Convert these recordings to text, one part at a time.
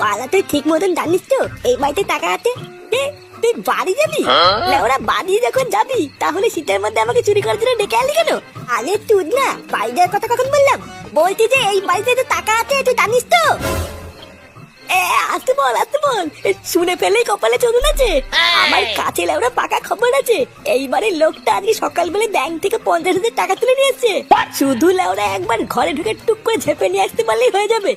পালা তুই ঠিক মতন জানিস তো? এই বাড়িতে টাকা আছে। তুই বাড়ি যাবি? ওরা বাড়ি যখন যাবি তাহলে শীতের মধ্যে আমাকে চুরি করার জন্য ডেকে আনলি কেন? আরে তুই না বাড়ি যাওয়ার কথা কখন বললাম? বলছি যে এই বাড়িতে তো টাকা আছে তুই জানিস তো? বল শুনে ফেলেই কপালে চলুন আছে। আমার কাছে লেওরা পাকা খবর আছে। এইবারে লোকটা আজকে সকালবেলা ব্যাংক থেকে পঞ্চাশ হাজার টাকা তুলে নিয়ে এসছে শুধু লেওরা একবার ঘরে ঢুকে টুক করে ঝেপে নিয়ে আসতে পারলেই হয়ে যাবে।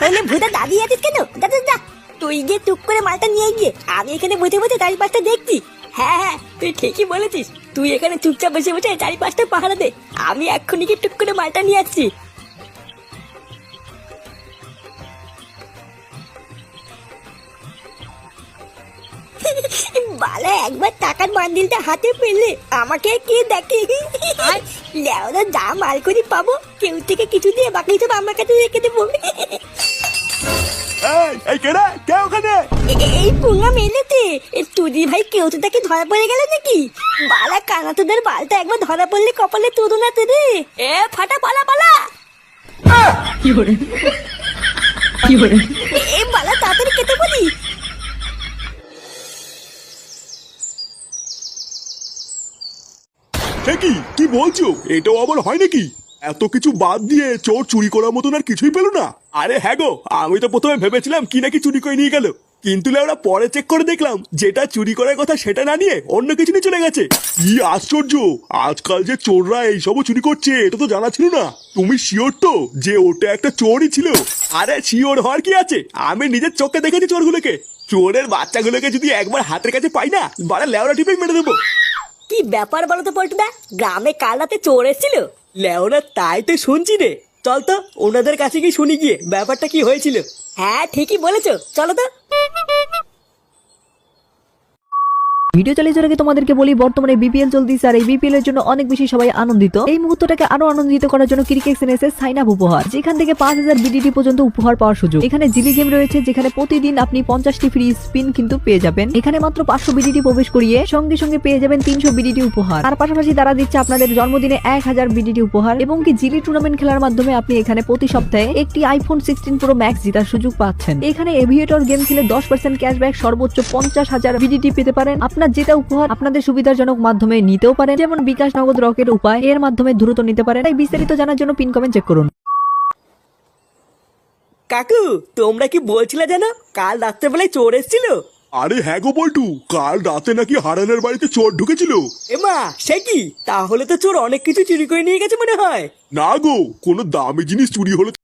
তাহলে ভূতা দাঁড়িয়ে আছিস কেন? যা যা, তুই গিয়ে টুক করে মালটা নিয়ে গিয়ে। আমি এখানে বসে বসে চারি পাঁচটা দেখছি। হ্যাঁ হ্যাঁ তুই ঠিকই বলেছিস। তুই এখানে চুপচাপ বসে বসে চারি পাঁচটা পাহারা দে। আমি এক্ষুনি গিয়ে টুক করে মালটা নিয়ে আসছি। বালা একবার টাকার বান্ডিলটা হাতে পেলে আমাকে কে দেখে? লেওরা যা মাল করি পাবো কেউ থেকে কিছু দিয়ে বাকি সব আমার কাছে রেখে দেবো। এই কে ওখানে? এই পুঙ্গা মেলেতে। তুদি ভাই কেউ তো তাকে ধরা পড়ে গেল নাকি? বালা কানা তোদের বালটা একবার ধরা পড়লে কপালে তোদো না তোরে এ ফাটা পালা পালা এ বালা? তাড়াতাড়ি কি? কি বলছো? এটাও আবার হয় নাকি? এত কিছু বাদ দিয়ে চোর চুরি করার মতন আর কিছুই পেল না। আরে হ্যাঁ গো, আমি তো প্রথমে ভেবেছিলাম কি নাকি চুরি করে নিয়ে গেল। কিন্তু ওরা পরে চেক করে দেখলাম, যেটা চুরি করার কথা সেটা না নিয়ে অন্য কিছু নিয়ে চলে গেছে। কি আশ্চর্য! আজকাল যে চোররা এইসবও চুরি করছে, এটা তো জানা ছিল না। তুমি শিওর তো যে ওটা একটা চোরই ছিল? আরে শিওর হওয়ার কি আছে? আমি নিজের চোখে দেখেছি চোরগুলোকে। চোরের বাচ্চাগুলোকে যদি একবার হাতের কাছে পাই না, বাড়া লেওরা টিপে মেরে দেবো। কি ব্যাপার বলো তো পল্টুদা? গ্রামে কাল রাতে চোর এসেছিল। লেওরা তাই তো শুনছি রে। চল তো ওনাদের কাছে গিয়ে শুনি গিয়ে ব্যাপারটা কি হয়েছিল? হ্যাঁ ঠিকই বলেছ। চলো তো। ভিডিও চালিয়ে যাওয়ার আগে তোমাদেরকে বলি, বর্তমানে বিপিএল চলতেছে আর এই বিপিএল এর জন্য অনেক বেশি সবাই আনন্দিত। এই মুহূর্তটাকে আরও আনন্দিত করার জন্য ক্রিকেট এসে সাইন আপ উপহার। যেখান থেকে পাঁচ হাজার বিডিটি পর্যন্ত উপহার পাওয়ার সুযোগ। এখানে জিলি গেম রয়েছে, যেখানে প্রতিদিন আপনি পঞ্চাশটি ফ্রি স্পিন কিন্তু পেয়ে যাবেন। এখানে মাত্র পাঁচশো বিডিটি প্রবেশ করিয়ে সঙ্গে সঙ্গে পেয়ে যাবেন তিনশো বিডিটি উপহার। তার পাশাপাশি তারা দিচ্ছে আপনাদের জন্মদিনে এক হাজার বিডিটি উপহার, এবং কি জিলি টুর্নামেন্ট খেলার মাধ্যমে আপনি এখানে প্রতি সপ্তাহে একটি আইফোন সিক্সটিন প্রো ম্যাক্স জেতার সুযোগ পাচ্ছেন। এখানে এভিয়েটর গেম খেলে দশ পার্সেন্ট ক্যাশব্যাক সর্বোচ্চ পঞ্চাশ হাজার বিডিটি পেতে পারেন। আপনার যেটা উপহার আপনাদের সুবিধাজনক মাধ্যমে নিতেও পারেন যেমন বিকাশ নগদ রকের উপায় এর মাধ্যমে দ্রুত নিতে পারেন। তাই বিস্তারিত জানার জন্য পিন কমেন্ট চেক করুন। কাকু তোমরা কি বলছিলে জানো? কাল রাত্রেবেলায় চোর এসেছিল। আরে হ্যাঁ গো বল্টু কাল রাতে নাকি হারানের বাড়িতে চোর ঢুকেছিল। এমা সে কি? তাহলে তো চোর অনেক কিছু চুরি করে নিয়ে গেছে মনে হয়। না গো কোনো দামি জিনিস চুরি হলে